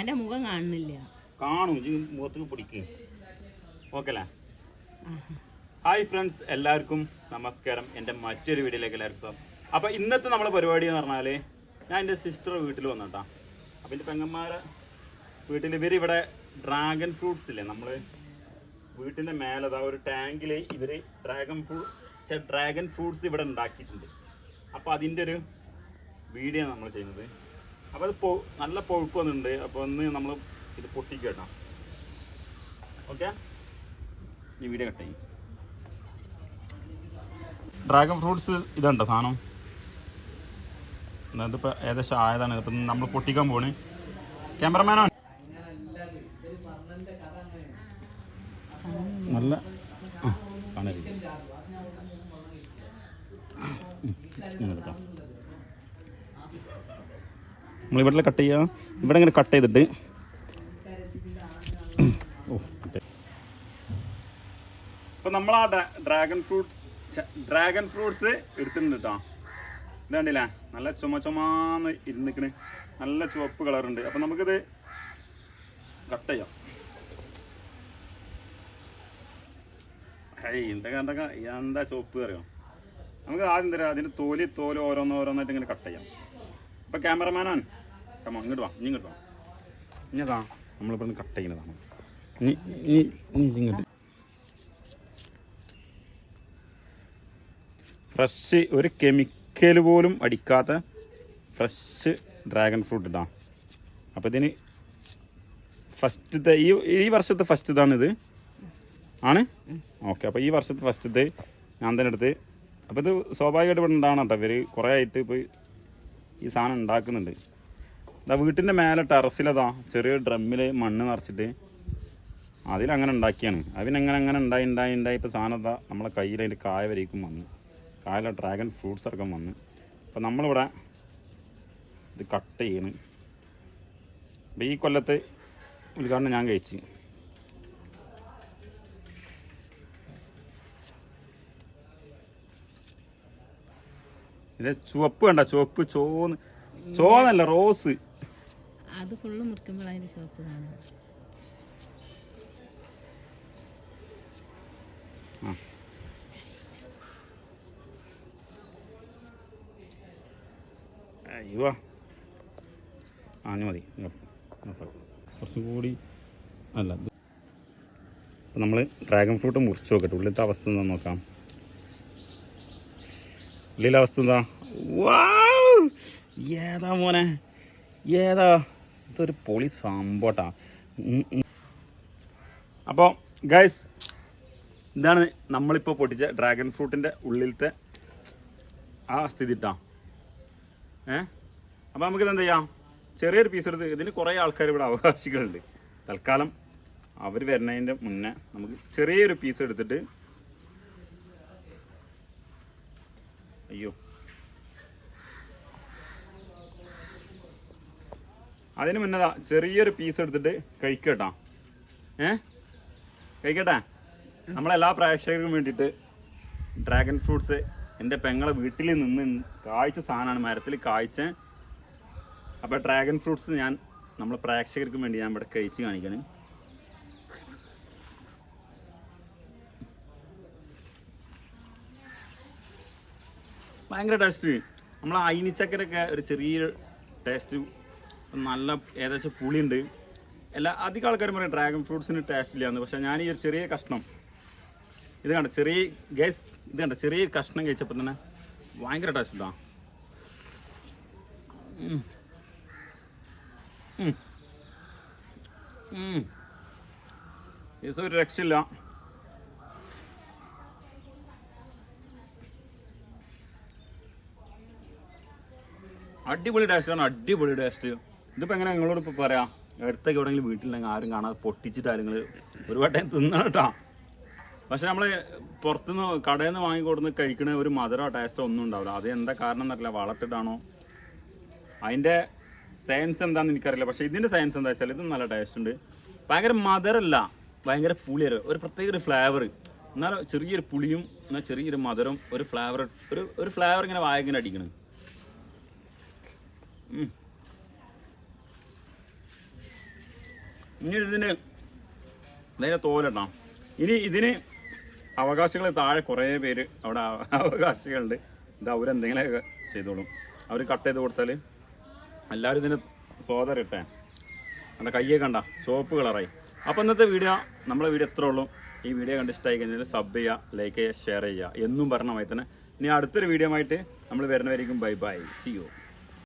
അന്റെ മുഖം കാണുന്നില്ല. ആ. ഹായ് ഫ്രണ്ട്സ് എല്ലാവർക്കും നമസ്കാരം. എന്റെ മറ്റൊരു വീഡിയോയിലേക്ക് എല്ലാവർക്കും അപ്പോൾ ഇന്നത്തെ നമ്മളെ പരിപാടി എന്ന് പറഞ്ഞാൽ ഞാൻ എന്റെ സിസ്റ്റർ വീട്ടിൽ വന്നിട്ടാ അപ്പോൾ എന്റെ പെങ്ങന്മാരെ വീട്ടിൽ ഇവർ ഇവിടെ ഡ്രാഗൺ ഫ്രൂട്ട്സ് ഇല്ലേ? നമ്മൾ വീട്ടിന്റെ മേലെ അതാ ഒരു ടാങ്കിൽ ഇവർ ഡ്രാഗൺ ഫ്രൂട്ട് ഡ്രാഗൺ ഫ്രൂട്ട്സ് ഇവിടെ ഉണ്ടാക്കിയിട്ടുണ്ട്. അപ്പോൾ അതിന്റെ ഒരു വീഡിയോ നമ്മൾ ചെയ്യുന്നത്. അപ്പോൾ അത് നല്ല പൊഴുപ്പ് വന്നിട്ടുണ്ട്. അപ്പോൾ ഒന്ന് നമ്മൾ ഇത് പൊട്ടിക്കട്ടോ ഓക്കെ? ഈ വീഡിയോ കട്ട് ഡ്രാഗൺ ഫ്രൂട്ട്സ് ഇതുണ്ടോ സാധനം? ഇതിപ്പോ ഏകദേശം ആയതാണ്. ഇപ്പം നമ്മൾ പൊട്ടിക്കാൻ പോണ്. ക്യാമറമാനോ നല്ല കേട്ടോ നമ്മൾ ഇവിടെ കട്ട് ചെയ്യുക ഇവിടെ ഇങ്ങനെ കട്ട് ചെയ്തിട്ട്. ഓ അപ്പോൾ നമ്മൾ ആ ഡ്രാഗൺ ഫ്രൂട്ട് ഡ്രാഗൺ ഫ്രൂട്ട്സ് എടുത്തിട്ടുണ്ട് കേട്ടോ ഇത് കണ്ടില്ലേ? നല്ല ചുമ ചുമാന്ന് ഇരുന്നിക്കണ്. നല്ല ചുവപ്പ് കളറുണ്ട് അപ്പം നമുക്കിത് കട്ട് ചെയ്യാം. ഹേയ് എന്താ കണ്ടൊക്കെ എന്താ ചുവപ്പ് അറിയാം? നമുക്ക് ആദ്യം തരാം അതിന്റെ തോലി തോൽ ഓരോന്ന് ഇങ്ങനെ കട്ട് ചെയ്യാം. അപ്പോൾ ക്യാമറമാനാൻ കമ്മ ഇങ്ങോട്ട് വാ ഇങ്ങോട്ട് വാ. ഇനി അതാ നമ്മളിവിടെ കട്ട് ചെയ്യുന്നതാണ് ഇനി ഇനി ഇനി ഇങ്ങോട്ട്. ഫ്രഷ് ഒരു കെമിക്കൽ പോലും അടിക്കാത്ത ഫ്രഷ് ഡ്രാഗൺ ഫ്രൂട്ട് ഇതാ. അപ്പോൾ ഇതിന് ഫസ്റ്റത്തെ ഈ ഈ വർഷത്തെ ഫസ്റ്റ് ഇതാണ് ഇത്. ആണ്? ഓക്കെ അപ്പോൾ ഈ വർഷത്തെ ഫസ്റ്റത്തെ ഞാൻ തന്നെ എടുത്ത്. അപ്പോൾ ഇത് സ്വാഭാവികമായിട്ട് ഇവിടെ ഉണ്ടാവണം കേട്ടോ ഇവർ കുറേ ആയിട്ട് ഇപ്പോൾ ഈ സാധനം ഉണ്ടാക്കുന്നുണ്ട്. ഇതാ വീട്ടിന്റെ മേലെ ടെറസിലതാ ചെറിയ ഡ്രമ്മിൽ മണ്ണ് നിറച്ചിട്ട് അതിലങ്ങനെ ഉണ്ടാക്കിയാണ്. അതിനങ്ങനെ അങ്ങനെ ഉണ്ടായി ഉണ്ടായി ഉണ്ടായി. ഇപ്പോൾ സാധനം ഇതാ നമ്മളെ കയ്യിൽ അതിന്റെ കായ വരേക്കും വന്ന്. കായല ഡ്രാഗൺ ഫ്രൂട്ട്സ് ഇറക്കം വന്ന്. അപ്പോൾ നമ്മളിവിടെ ഇത് കട്ട് ചെയ്യണ്. അപ്പോൾ ഈ കൊല്ലത്ത് ഉദ്ഘാടനം ഞാൻ കഴിച്ച്. ഇത് ചുവപ്പ് കണ്ട ചുവപ്പ് ചോന്ന് ചോന്നല്ല റോസ്. അത് ഫുള്ള് മുറിക്കുമ്പോൾ അതിന്റെ ചോപ്പ് കാണും അയ്യോ. ആ മതി. കുറച്ചും കൂടി അല്ല. അപ്പം നമ്മൾ ഡ്രാഗൺ ഫ്രൂട്ട് മുറിച്ച് നോക്കട്ടെ. ഉള്ളിലത്തെ അവസ്ഥ എന്താ നോക്കാം. ഉള്ളിലെ അവസ്ഥ എന്താ? വാ! ഏതാ മോനെ? ഏതാ? ഇതൊരു പൊളി സംഭവട്ടാ. അപ്പോൾ ഗൈസ് ഇതാണ് നമ്മളിപ്പോൾ പൊട്ടിച്ച ഡ്രാഗൺ ഫ്രൂട്ടിന്റെ ഉള്ളിലത്തെ ആ സ്ഥിതി ഇട്ടാ ഏ? അപ്പോൾ നമുക്കിത് എന്ത് ചെയ്യാം ചെറിയൊരു പീസ് എടുത്ത് ഇതിന് കുറേ ആൾക്കാർ ഇവിടെ അവകാശികളുണ്ട്. തൽക്കാലം അവർ വരുന്നതിന്റെ മുന്നേ നമുക്ക് ചെറിയൊരു പീസ് എടുത്തിട്ട് അയ്യോ. അതിന് മുന്നേ ചെറിയൊരു പീസ് എടുത്തിട്ട് കഴിക്കട്ടാ ഏ? കഴിക്കട്ടെ നമ്മളെല്ലാ പ്രേക്ഷകർക്കും വേണ്ടിയിട്ട് ഡ്രാഗൺ ഫ്രൂട്ട്സ് എന്റെ പെങ്ങളെ വീട്ടിൽ നിന്ന് കാഴ്ച സാധനമാണ് മരത്തിൽ കാഴ്ച അപ്പോൾ ഡ്രാഗൺ ഫ്രൂട്ട്സ് ഞാൻ നമ്മളെ പ്രേക്ഷകർക്ക് വേണ്ടി ഞാൻ ഇവിടെ കഴിച്ച് കാണിക്കാണ്. ഭയങ്കര ടേസ്റ്റ് നമ്മൾ അയിനിച്ചക്കരൊക്കെ ഒരു ചെറിയ ടേസ്റ്റ് നല്ല ഏകദേശം പുളിയുണ്ട്. എല്ലാ അധികം ആൾക്കാരും പറയും ഡ്രാഗൺ ഫ്രൂട്ട്സിന് ടേസ്റ്റ് ഇല്ലാന്ന് പക്ഷേ ഞാൻ ഈ ഒരു ചെറിയ കഷ്ണം ഇത് കണ്ട ചെറിയ ഗ്യാസ് ഇത് കണ്ട ചെറിയ കഷ്ണം കഴിച്ചപ്പോൾ തന്നെ ഭയങ്കര ടേസ്റ്റ് ഉണ്ടോ? ഒരു രക്ഷയില്ല. അടിപൊളി ടേസ്റ്റാണ് അടിപൊളി ടേസ്റ്റ് ഇതിപ്പോൾ എങ്ങനെ നിങ്ങളോട് ഇപ്പോൾ പറയാം? അടുത്തൊക്കെ എവിടെങ്കിലും വീട്ടിലുണ്ടെങ്കിൽ ആരും കാണാതെ പൊട്ടിച്ചിട്ട് നിങ്ങൾ ഒരു വട്ടം തിന്നണം കേട്ടോ. പക്ഷെ നമ്മൾ പുറത്തുനിന്ന് കടയിൽ നിന്ന് വാങ്ങിക്കൊടുന്ന് കഴിക്കണ ഒരു മധുരോ ടേസ്റ്റോ ഒന്നും ഉണ്ടാവില്ല. അത് എന്താ കാരണം എന്നറിയില്ല. വളർത്തിട്ടാണോ? അതിന്റെ സയൻസ് എന്താണെന്ന് എനിക്കറിയില്ല. പക്ഷേ ഇതിന്റെ സയൻസ് എന്താ വെച്ചാൽ ഇത് നല്ല ടേസ്റ്റ് ഉണ്ട്. ഭയങ്കര മധുരല്ല. ഭയങ്കര പുളിയൊരു ഒരു പ്രത്യേക ഒരു ഫ്ലേവർ എന്നാൽ ചെറിയൊരു പുളിയും എന്നാൽ ചെറിയൊരു മധുരം ഒരു ഫ്ലേവർ ഒരു ഒരു ഫ്ലേവർ ഇങ്ങനെ വായങ്ങനെ അടിക്കണം. ഇനി ഇതിന് നേരെ തോലട്ടോ ഇനി ഇതിന് അവകാശികൾ താഴെ കുറേ പേര് അവിടെ അവ- അവകാശികളുണ്ട്. ഇത് അവരെന്തെങ്കിലുമൊക്കെ ചെയ്തോളും. അവർ കട്ട് ചെയ്ത് കൊടുത്താൽ എല്ലാവരും ഇതിന് സോദരിട്ടേ എന്റെ കയ്യെ കണ്ട ചുവപ്പ് കളറായി. അപ്പോൾ ഇന്നത്തെ വീഡിയോ നമ്മളെ വീഡിയോ എത്ര ഉള്ളൂ. ഈ വീഡിയോ കണ്ട് ഇഷ്ടമായി കഴിഞ്ഞാൽ സബ് ചെയ്യുക ലൈക്ക് ചെയ്യുക ഷെയർ ചെയ്യുക. എന്നും പറഞ്ഞ മാതിരി തന്നെ. ഇനി അടുത്തൊരു വീഡിയോ ആയിട്ട് നമ്മൾ വരുന്നവരിക്കും ബൈ ബൈ സി യു